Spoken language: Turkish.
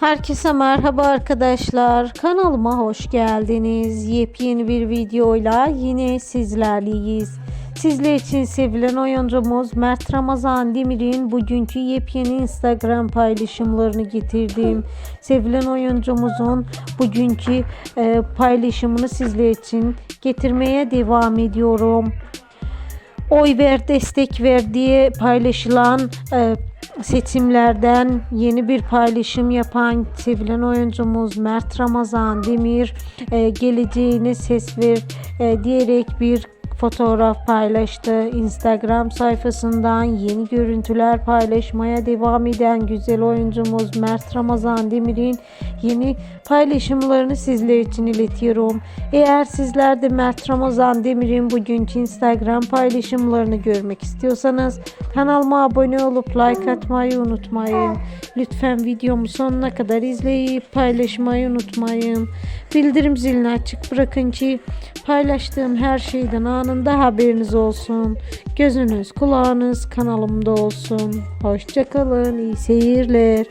Herkese merhaba arkadaşlar. Kanalıma hoş geldiniz. Yepyeni bir videoyla yine sizlerleyiz. Sizler için sevilen oyuncumuz Mert Ramazan Demir'in bugünkü yepyeni Instagram paylaşımlarını getirdim. Sevilen oyuncumuzun bugünkü e, paylaşımını sizler için getirmeye devam ediyorum oy ver destek ver diye paylaşılan e, seçimlerden yeni bir paylaşım yapan sevilen oyuncumuz Mert Ramazan Demir e, geleceğine ses ver e, diyerek bir fotoğraf paylaştı. Instagram sayfasından yeni görüntüler paylaşmaya devam eden güzel oyuncumuz Mert Ramazan Demir'in yeni paylaşımlarını sizler için iletiyorum. Eğer sizler de Mert Ramazan Demir'in bugünkü Instagram paylaşımlarını görmek istiyorsanız kanalıma abone olup like atmayı unutmayın. Lütfen videomu sonuna kadar izleyip paylaşmayı unutmayın. Bildirim zilini açık bırakın ki paylaştığım her şeyden anında haberiniz olsun. Gözünüz kulağınız kanalımda olsun. Hoşçakalın iyi seyirler.